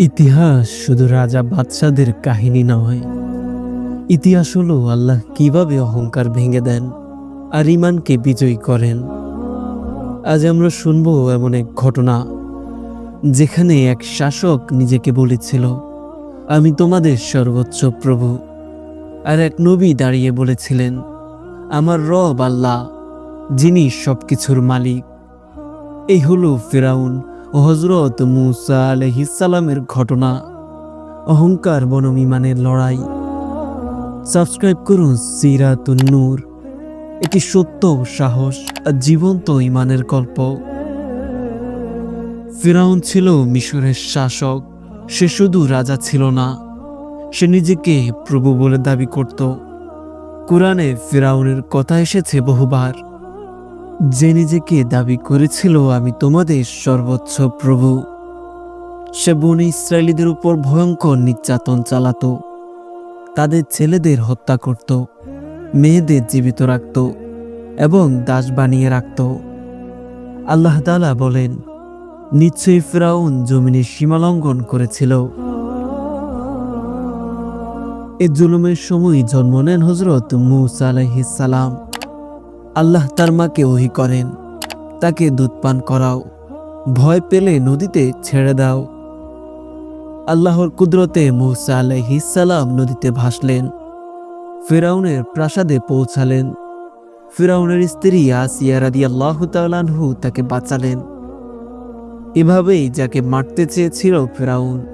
ইতিহাস শুধু রাজা বাদশাদের কাহিনী নয়। ইতিহাস হলো আল্লাহ কীভাবে অহংকার ভেঙে দেন আর ইমানকে বিজয়ী করেন। আজ আমরা শুনব এমন এক ঘটনা যেখানে এক শাসক নিজেকে বলেছিল, আমি তোমাদের সর্বোচ্চ প্রভু। আর এক নবী দাঁড়িয়ে বলেছিলেন, আমার রব আল্লাহ, যিনি সবকিছুর মালিক। এই হলো ফেরাউন হজরত মুসা আলহিসালামের ঘটনা। অহংকার বনম ইমানের লড়াই। সাবস্ক্রাইব করুন সিরাতুন নূর। এটি সত্য সাহস আর জীবন্ত ইমানের গল্প। ফিরাউন ছিল মিশরের শাসক। সে শুধু রাজা ছিল না, সে নিজেকে প্রভু বলে দাবি করত। কোরআনে ফিরাউনের কথা এসেছে বহুবার। যে নিজেকে দাবি করেছিল, আমি তোমাদের সর্বোচ্চ প্রভু। সে বনে ইসরায়েলিদের উপর ভয়ঙ্কর নির্যাতন চালাতো। তাদের ছেলেদের হত্যা করত, মেয়েদের জীবিত রাখত এবং দাস বানিয়ে রাখত। আল্লাহ তাআলা বলেন, নিশ্চয়ই ফেরাউন জমিনের সীমালঙ্ঘন করেছিল। এ জুলুমের সময় জন্ম নেন হজরত মুসা আলাইহিস সালাম। আল্লাহ তার মাকে ওহি করেন। তাকে দুধ পান করাও। ভয় পেলে নদীতে ছেড়ে দাও। আল্লাহর কুদরতে মুসা আলাইহিসালাম নদীতে ভাসলেন। ফেরাউনের প্রাসাদে পৌঁছালেন। ফেরাউনের স্ত্রী আসিয়া রাদি আল্লাহ তাকে বাঁচালেন। এভাবেই যাকে মারতে চেয়েছিল ফেরাউন,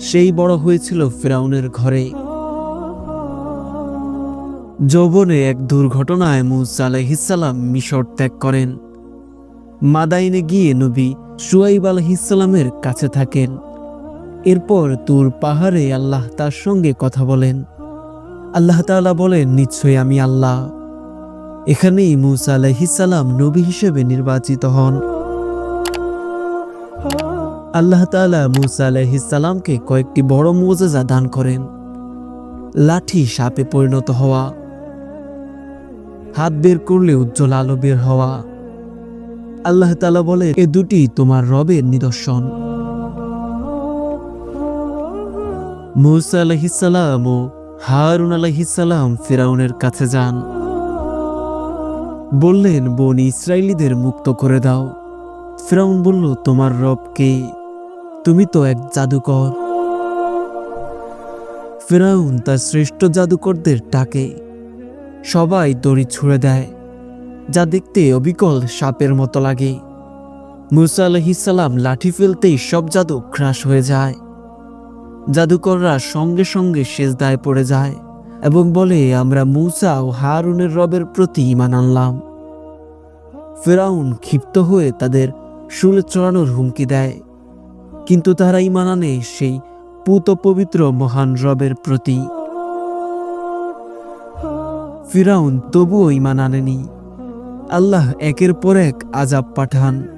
সেই বড় হয়েছিল ফেরাউনের ঘরে। যৌবনে এক দুর্ঘটনায় মুসা আলাইহিসাল্লাম মিশর ত্যাগ করেন। মাদাইনে গিয়ে নবী সুয়াইব আলহিসাল্লামের কাছে থাকেন। এরপর তুর পাহাড়ে আল্লাহ তার সঙ্গে কথা বলেন। আল্লাহ তাআলা বলেন, নিশ্চয়ই আমি আল্লাহ। এখানেই মুসা আলাইহিসাল্লাম নবী হিসেবে নির্বাচিত হন। আল্লাহ তাআলা মুসা আলাইহিসাল্লামকে কয়েকটি বড় মোজেজা দান করেন। লাঠি সাপে পরিণত হওয়া হাত বের করলে উজ্জ্বল আলো বের হওয়া। আল্লাহ তাআলা বলে, এ দুটি তোমার রবের নিদর্শন। মুসা আলহিসাল্লাম ও হারুন আলহিসাল্লাম ফেরাউনের কাছে যান। বললেন, বোন ইসরায়েলিদের মুক্ত করে দাও। ফেরাউন বলল, তোমার রব কে? তুমি তো এক জাদুকর। ফেরাউন তার শ্রেষ্ঠ জাদুকরদের ডাকে। সবাই দড়ি ছুঁড়ে দেয়, যা দেখতে অবিকল সাপের মতো লাগে। মুসা আলহিসাল্লাম লাঠি ফেলতেই সব জাদু ক্রাশ হয়ে যায়। জাদুকররা সঙ্গে সঙ্গে সেজদায় পড়ে যায় এবং বলে, আমরা মুসা ও হারুনের রবের প্রতি ইমান আনলাম। ফেরাউন ক্ষিপ্ত হয়ে তাদের শুলে চড়ানোর হুমকি দেয়। কিন্তু তারা ইমান আনে সেই পুত পবিত্র মহান রবের প্রতি। ফিরাউন তবুও ইমান আনেনি। আল্লাহ একের পর এক আজাব পাঠান।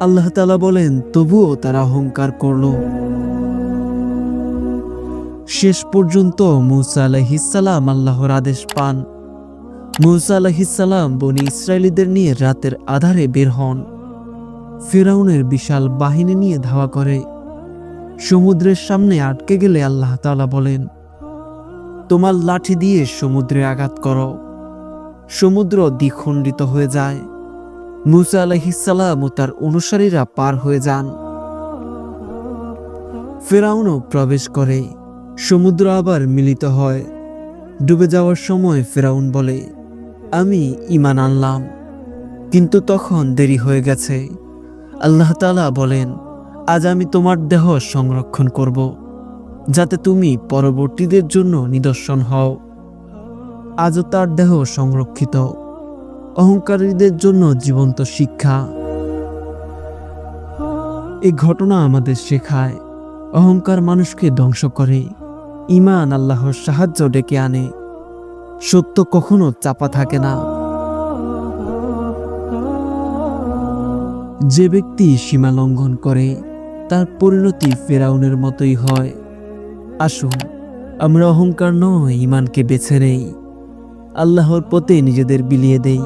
আল্লাহ তালা বলেন, তবুও তারা অহংকার করল। শেষ পর্যন্ত মুসা আলাহিসাল্লাম আল্লাহর আদেশ পান। মুসা আলাহিসাল্লাম বনি ইসরায়েলিদের নিয়ে রাতের আধারে বের হন। ফেরাউনের বিশাল বাহিনী নিয়ে ধাওয়া করে। সমুদ্রের সামনে আটকে গেলে আল্লাহ তাআলা বলেন তোমার লাঠি দিয়ে সমুদ্রে আঘাত করো। সমুদ্র দ্বিখণ্ডিত হয়ে যায়। মুসা আলাহিসাল্লাম ও তার অনুসারীরা পার হয়ে যান। ফেরাউনও প্রবেশ করে। সমুদ্র আবার মিলিত হয়। ডুবে যাওয়ার সময় ফেরাউন বলে, আমি ইমান আনলাম। কিন্তু তখন দেরি হয়ে গেছে। আল্লাহ তাআলা বলেন, আজ আমি তোমার দেহ সংরক্ষণ করব। যাতে তুমি পরবর্তীদের জন্য নিদর্শন হও। আজও তার দেহ সংরক্ষিত। অহংকারীদের জন্য জীবন্ত শিক্ষা। এই ঘটনা আমাদের শেখায়, অহংকার মানুষকে ধ্বংস করে। ইমান আল্লাহর সাহায্য ডেকে আনে। সত্য কখনো চাপা থাকে না। যে ব্যক্তি সীমা লঙ্ঘন করে, তার পরিণতি ফেরাউনের মতোই হয়। আসুন, আমরা অহংকার নয় ইমানকে বেছে নেই। আল্লাহর পথে নিজেদের বিলিয়ে দেই।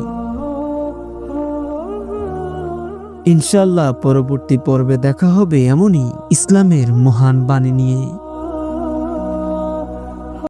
ইনশাল্লাহ পরবর্তী পর্বে দেখা হবে এমনই ইসলামের মহান বাণী নিয়ে।